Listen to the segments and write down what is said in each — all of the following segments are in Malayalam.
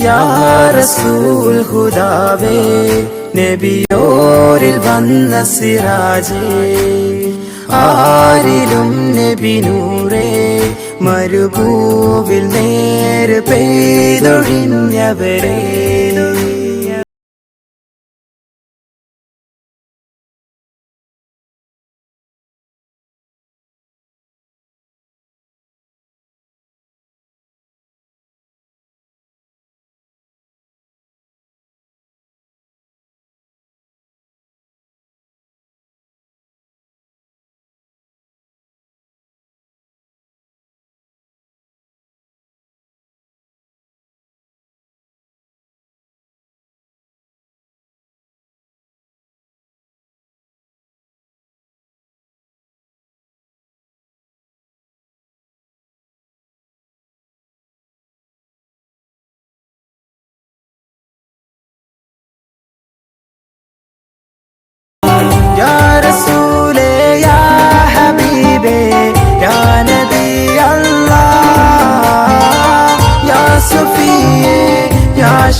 യാ റസൂൽ ഹുദാവേ നബിയോരിൽ വന്ന സിറാജേ. ആരിലും നബി നൂറേ മരുഭൂവിൽ നേര് പെയ്തൊഴിഞ്ഞവരേ.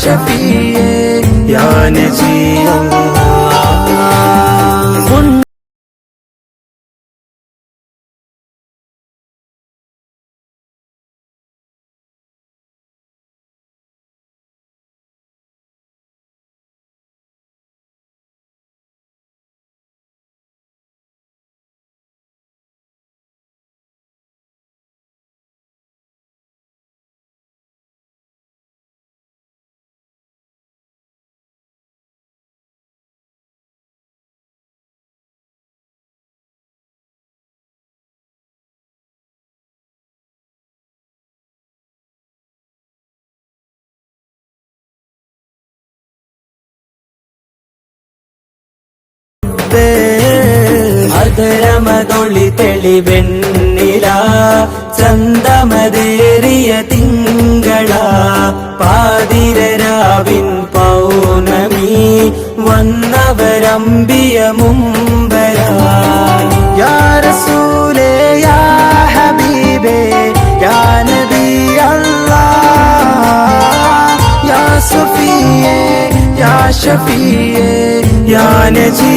യാ ഷഫിയേ യാ നജി അതരമതൊളി തെളിവെണ്ണില ചന്ദമതേറിയ തിങ്കള പാതിരരാവിൻ പൗർണമി വന്നവരമ്പിയ മുമ്പര. യാ റസൂലേ യാ ഹബീബേ യാ നബി യാ സഫിയേ യാ ഷഫിയേ യാ നജി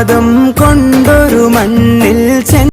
തിരുപാദം കൊണ്ടൊരു മണ്ണിൽ ചെന്ന